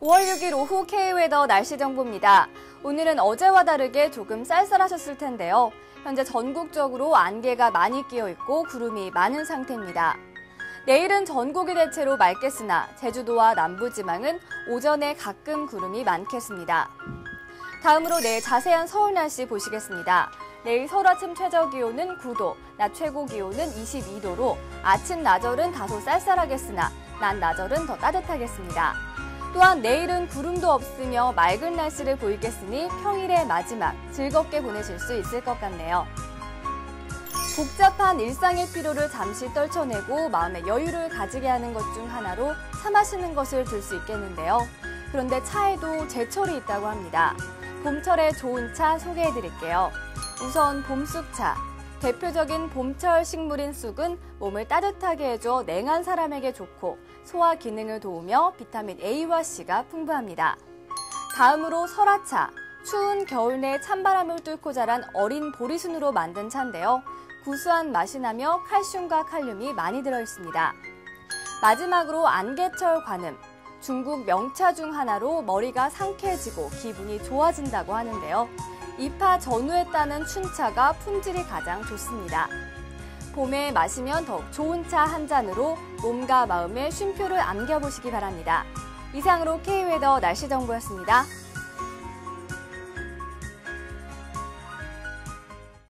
5월 6일 오후 K웨더 날씨 정보입니다. 오늘은 어제와 다르게 조금 쌀쌀하셨을 텐데요. 현재 전국적으로 안개가 많이 끼어 있고 구름이 많은 상태입니다. 내일은 전국이 대체로 맑겠으나 제주도와 남부지방은 오전에 가끔 구름이 많겠습니다. 다음으로 내일 자세한 서울 날씨 보시겠습니다. 내일 서울 아침 최저 기온은 9도, 낮 최고 기온은 22도로 아침 낮절은 다소 쌀쌀하겠으나 낮 낮절은 더 따뜻하겠습니다. 또한 내일은 구름도 없으며 맑은 날씨를 보이겠으니 평일의 마지막 즐겁게 보내실 수 있을 것 같네요. 복잡한 일상의 피로를 잠시 떨쳐내고 마음의 여유를 가지게 하는 것 중 하나로 차 마시는 것을 들 수 있겠는데요. 그런데 차에도 제철이 있다고 합니다. 봄철에 좋은 차 소개해 드릴게요. 우선 봄쑥차. 대표적인 봄철 식물인 쑥은 몸을 따뜻하게 해줘 냉한 사람에게 좋고 소화 기능을 도우며 비타민 A와 C가 풍부합니다. 다음으로 설화차. 추운 겨울 내 찬바람을 뚫고 자란 어린 보리순으로 만든 차인데요. 구수한 맛이 나며 칼슘과 칼륨이 많이 들어 있습니다. 마지막으로 안개철 관음. 중국 명차 중 하나로 머리가 상쾌해지고 기분이 좋아진다고 하는데요. 이파 전후에 따는 춘차가 품질이 가장 좋습니다. 봄에 마시면 더욱 좋은 차 한 잔으로 몸과 마음의 쉼표를 안겨보시기 바랍니다. 이상으로 K웨더 날씨 정보였습니다.